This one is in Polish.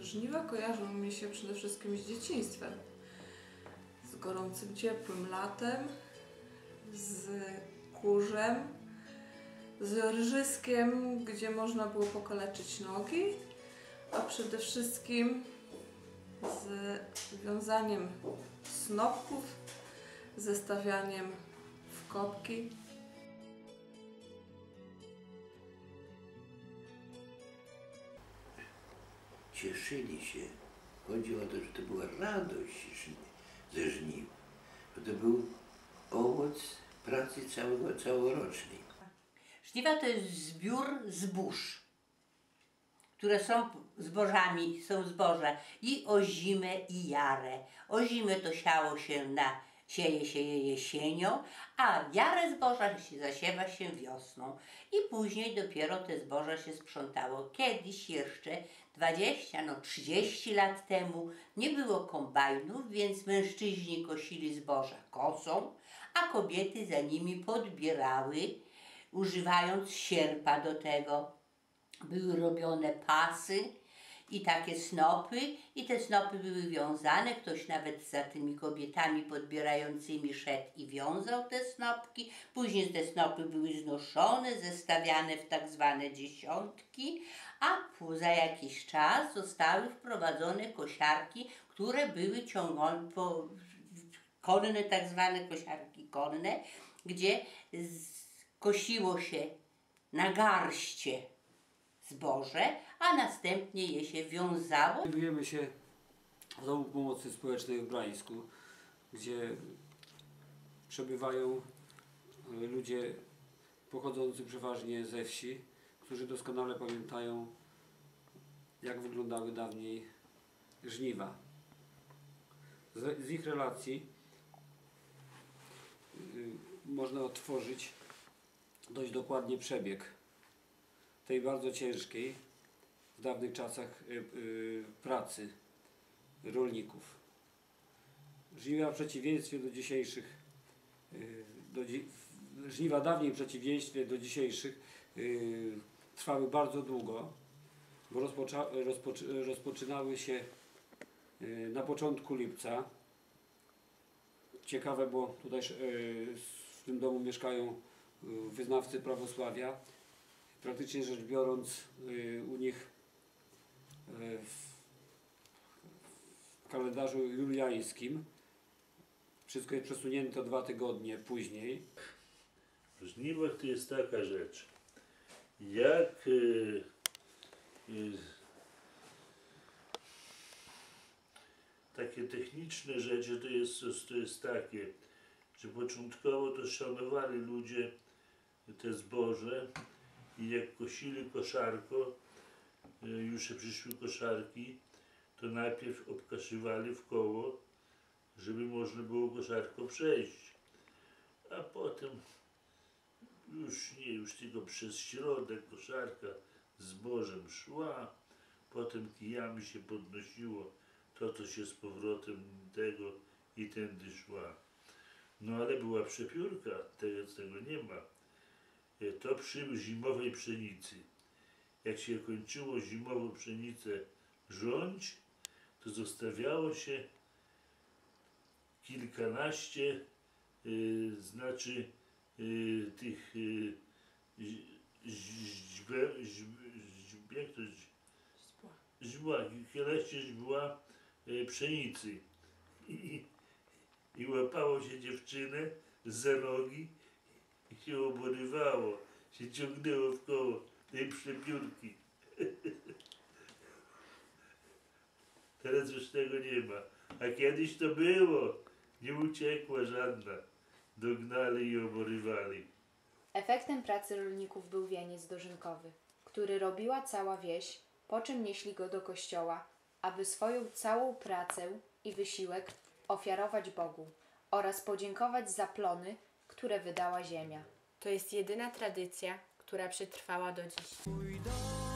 Żniwa kojarzą mi się przede wszystkim z dzieciństwem. Z gorącym, ciepłym latem, z kurzem, z rżyskiem, gdzie można było pokaleczyć nogi, a przede wszystkim z wiązaniem snopków, zestawianiem w kopki. Cieszyli się. Chodzi o to, że to była radość ze żniw. Że to był owoc pracy całego, całorocznej. Żniwa to jest zbiór zbóż, które są zbożami, są zboża i o zimę i jarę. O zimę to siało się na, sieje się je jesienią, a jarę zboża zasiewa się wiosną. I później dopiero te zboża się sprzątało. Kiedyś jeszcze 20, no 30 lat temu nie było kombajnów, więc mężczyźni kosili zboża kosą, a kobiety za nimi podbierały używając sierpa do tego. Były robione pasy i takie snopy, i te snopy były wiązane. Ktoś nawet za tymi kobietami podbierającymi szedł i wiązał te snopki. Później te snopy były znoszone, zestawiane w tak zwane dziesiątki, a za jakiś czas zostały wprowadzone kosiarki, które były ciągone po, konne, tak zwane kosiarki konne, gdzie kosiło się na garście zboże, a następnie je się wiązało. Znajdujemy się w Domu Pomocy Społecznej w Brańsku, gdzie przebywają e, ludzie pochodzący przeważnie ze wsi, którzy doskonale pamiętają, jak wyglądały dawniej żniwa. Z, z ich relacji y, można otworzyć dość dokładnie przebieg tej bardzo ciężkiej w dawnych czasach y, y, pracy rolników. Żniwa w przeciwieństwie do dzisiejszych, y, do, żniwa dawniej w przeciwieństwie do dzisiejszych trwały bardzo długo, bo rozpoczą, rozpoczy, rozpoczynały się na początku lipca. Ciekawe, bo tutaj w tym domu mieszkają wyznawcy prawosławia praktycznie rzecz biorąc u nich w kalendarzu juliańskim wszystko jest przesunięte dwa tygodnie później. W żniwach to jest taka rzecz. Jak y, y, takie techniczne rzeczy to jest, to jest takie, że początkowo to szanowali ludzie te zboże i jak kosili koszarko, y, już przyszły koszarki, to najpierw obkaszywali w koło, żeby można było koszarko przejść. A potem już nie, już tylko przez środek koszarka zbożem szła, potem kijami się podnosiło to, co się z powrotem tego i tędy szła. No ale była przepiórka, tego, tego nie ma. E, To przy zimowej pszenicy. Jak się kończyło zimową pszenicę rządź, to zostawiało się kilkanaście, y, znaczy y, tych y, ź- ź- ź- ź- jak to ź- źbła, kilkanaście źbła y, pszenicy. I, i łapało się dziewczynę za nogi i się oborywało, się ciągnęło w koło tej przepiórki. Teraz już tego nie ma. A kiedyś to było. Nie uciekła żadna. Dognali i oborywali. Efektem pracy rolników był wieniec dożynkowy, który robiła cała wieś, po czym nieśli go do kościoła, aby swoją całą pracę i wysiłek ofiarować Bogu oraz podziękować za plony, które wydała ziemia. To jest jedyna tradycja, która przetrwała do dziś.